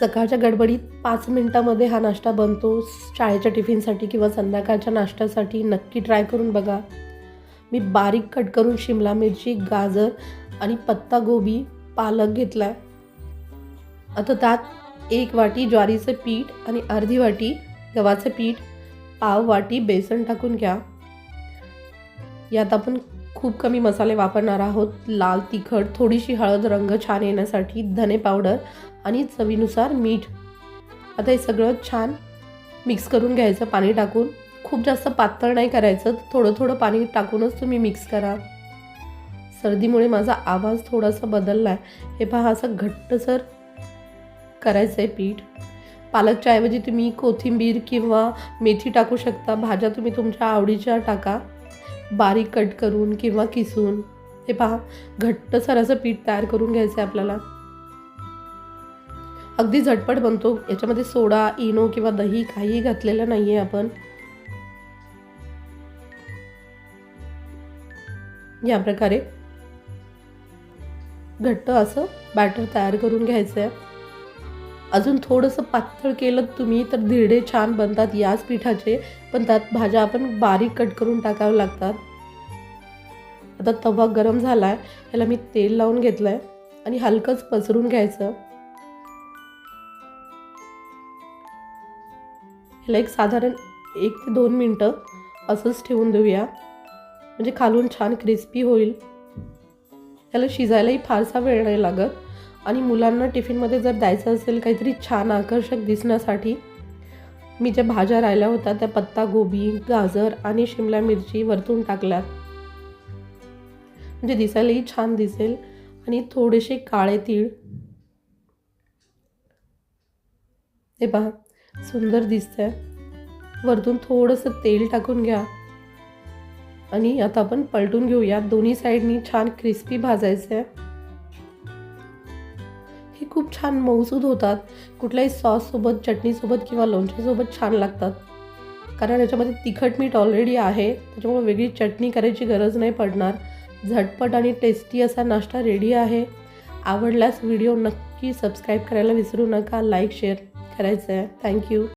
सकाळच्या गडबडीत पाच मिनटामध्ये हा नाश्ता बनतो. शाळेच्या टिफिनसाठी किंवा संध्याकाळच्या नाश्त्यासाठी नक्की ट्राय करून बघा. मी बारीक कट करून शिमला मिरची गाजर आणि पत्ता गोबी पालक घेतला आहे आता त्यात एक वाटी ज्वारीचं पीठ आणि अर्धी वाटी गव्हाचं पीठ पाव वाटी बेसन टाकून घ्या. यात आपण खूप कमी मसाले वापरणार आहोत. लाल तिखट थोडीशी हळद रंग छान येण्यासाठी धने पावडर आणि चवीनुसार मीठ. आता हे सगळं छान मिक्स करून घ्यायचं पाणी टाकून. खूप जास्त पातळ नाही करायचं थोडं थोडं पाणी टाकूनच तुम्ही मिक्स करा. सर्दीमुळे माझा आवाज थोडासा बदलला आहे हे पहा असं घट्टसर करायचं आहे पीठ. पालकच्या ऐवजी तुम्ही कोथिंबीर किंवा मेथी टाकू शकता. भाज्या तुम्ही तुमच्या आवडीच्या टाका. बारीक कट करून किंवा किसून. हे पहा घट्टसर असं पीठ तयार करून घ्यायचं आहे आपल्याला. अगदी झटपट बनतो. याच्यामध्ये सोडा इनो किंवा दही काही घातलेलं नाही आहे आपण. या प्रकारे. घट्ट असं बॅटर तयार करून घ्यायचं आहे अजून थोडंसं पातळ केलं तुम्ही तर धिरडे छान बनतात याच पिठाचे पण त्यात भाज्या आपण बारीक कट करून टाकाव्या लागतात. आता तवा गरम झाला आहे याला मी तेल लावून घेतलं आहे आणि हलकंच पसरून घ्यायचं. ह्याला एक साधारण एक ते दोन मिनटं असंच ठेवून देऊया. म्हणजे खालून छान क्रिस्पी होईल. त्याला शिजायलाही फारसा वेळ नाही लागत. आणि मुलांना टिफिनमध्ये जर द्यायचं असेल काहीतरी छान आकर्षक दिसण्यासाठी मी ज्या भाज्या राहिल्या होत्या त्या पत्ता गोबी गाजर आणि शिमला मिरची वरतून टाकल्यात. म्हणजे दिसायलाही छान दिसेल आणि थोडेसे काळे तीळ. हे पहा सुंदर दिसतंय. वरतून थोडंसं तेल टाकून घ्या. आणि आता आपण पलटून घेऊया दोन्ही साईडनी छान क्रिस्पी भाजायचं आहे हे खूप छान मऊसूद होतात. कुठल्याही सॉससोबत चटणीसोबत किंवा लोणच्यासोबत छान लागतात. कारण याच्यामध्ये तिखट मीठ ऑलरेडी आहे. त्याच्यामुळे वेगळी चटणी करायची गरज नाही पडणार. झटपट आणि टेस्टी असा नाश्ता रेडी आहे. आवडल्यास व्हिडिओ नक्की सबस्क्राईब करायला विसरू नका. लाईक शेअर करायचं आहे थँक्यू